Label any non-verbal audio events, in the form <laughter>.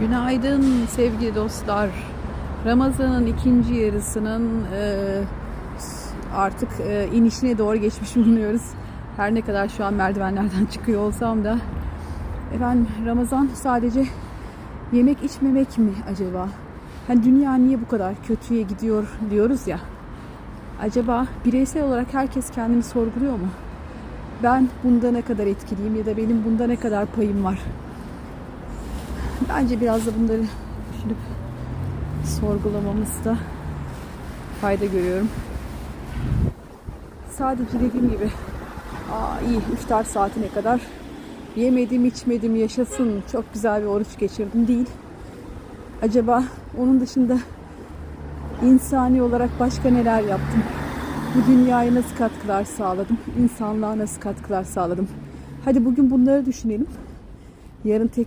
Günaydın sevgili dostlar. Ramazan'ın ikinci yarısının e, artık e, inişine doğru geçmiş <laughs> bulunuyoruz. Her ne kadar şu an merdivenlerden <laughs> çıkıyor olsam da. Efendim Ramazan sadece yemek içmemek mi acaba? Hani dünya niye bu kadar kötüye gidiyor diyoruz ya. Acaba bireysel olarak herkes kendini sorguluyor mu? Ben bunda ne kadar etkiliyim ya da benim bunda ne kadar payım var? Bence biraz da bunları düşünüp sorgulamamızda fayda görüyorum. Sadece dediğim gibi aa iyi iftar saatine kadar yemedim içmedim yaşasın çok güzel bir oruç geçirdim değil. Acaba onun dışında insani olarak başka neler yaptım? Bu dünyaya nasıl katkılar sağladım? İnsanlığa nasıl katkılar sağladım? Hadi bugün bunları düşünelim. Yarın tek